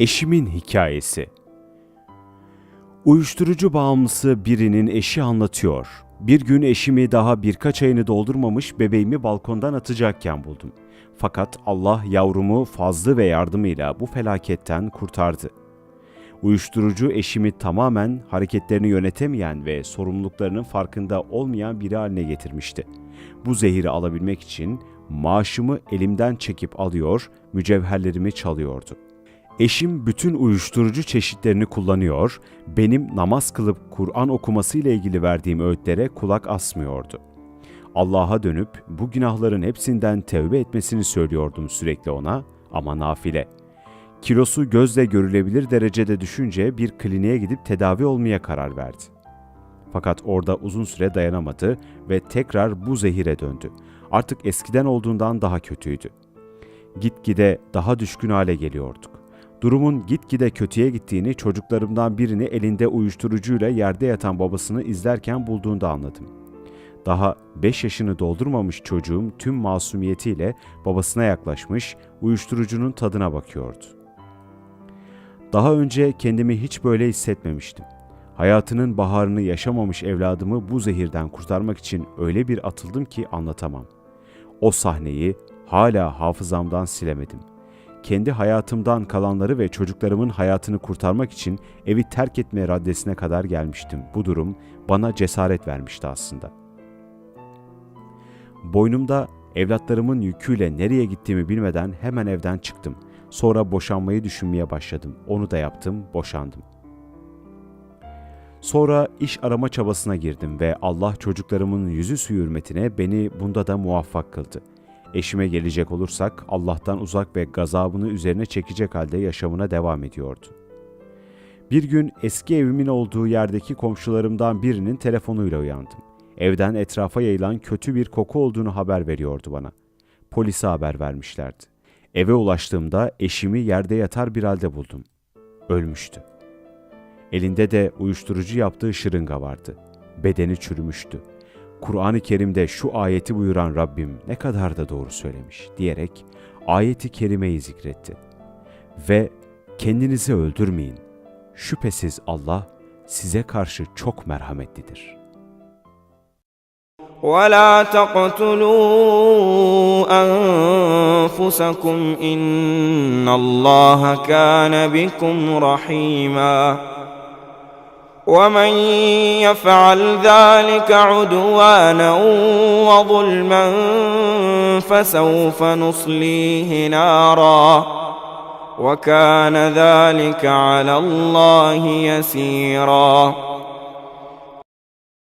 Eşimin hikayesi. Uyuşturucu bağımlısı birinin eşi anlatıyor. Bir gün eşimi daha birkaç ayını doldurmamış bebeğimi balkondan atacakken buldum. Fakat Allah yavrumu fazlı ve yardımıyla bu felaketten kurtardı. Uyuşturucu eşimi tamamen hareketlerini yönetemeyen ve sorumluluklarının farkında olmayan biri haline getirmişti. Bu zehiri alabilmek için maaşımı elimden çekip alıyor, mücevherlerimi çalıyordu. Eşim bütün uyuşturucu çeşitlerini kullanıyor, benim namaz kılıp Kur'an okuması ile ilgili verdiğim öğütlere kulak asmıyordu. Allah'a dönüp bu günahların hepsinden tevbe etmesini söylüyordum sürekli ona ama nafile. Kilosu gözle görülebilir derecede düşünce bir kliniğe gidip tedavi olmaya karar verdi. Fakat orada uzun süre dayanamadı ve tekrar bu zehire döndü. Artık eskiden olduğundan daha kötüydü. Gitgide daha düşkün hale geliyorduk. Durumun gitgide kötüye gittiğini çocuklarımdan birini elinde uyuşturucuyla yerde yatan babasını izlerken bulduğunda anladım. Daha 5 yaşını doldurmamış çocuğum tüm masumiyetiyle babasına yaklaşmış, uyuşturucunun tadına bakıyordu. Daha önce kendimi hiç böyle hissetmemiştim. Hayatının baharını yaşamamış evladımı bu zehirden kurtarmak için öyle bir atıldım ki anlatamam. O sahneyi hala hafızamdan silemedim. Kendi hayatımdan kalanları ve çocuklarımın hayatını kurtarmak için evi terk etme raddesine kadar gelmiştim. Bu durum bana cesaret vermişti aslında. Boynumda evlatlarımın yüküyle nereye gittiğimi bilmeden hemen evden çıktım. Sonra boşanmayı düşünmeye başladım. Onu da yaptım, boşandım. Sonra iş arama çabasına girdim ve Allah çocuklarımın yüzü suyu hürmetine beni bunda da muvaffak kıldı. Eşime gelecek olursak Allah'tan uzak ve gazabını üzerine çekecek halde yaşamına devam ediyordu. Bir gün eski evimin olduğu yerdeki komşularımdan birinin telefonuyla uyandım. Evden etrafa yayılan kötü bir koku olduğunu haber veriyordu bana. Polise haber vermişlerdi. Eve ulaştığımda eşimi yerde yatar bir halde buldum. Ölmüştü. Elinde de uyuşturucu yaptığı şırınga vardı. Bedeni çürümüştü. Kur'an-ı Kerim'de şu ayeti buyuran Rabbim ne kadar da doğru söylemiş diyerek ayeti kerimeyi zikretti. Ve kendinizi öldürmeyin. Şüphesiz Allah size karşı çok merhametlidir. ولا تقتلوا أنفسكم إن الله كان بكم رحيما ومن يفعل ذلك عدوانا وظلما فسوف نصليه نارا وكان ذلك على الله يسيرا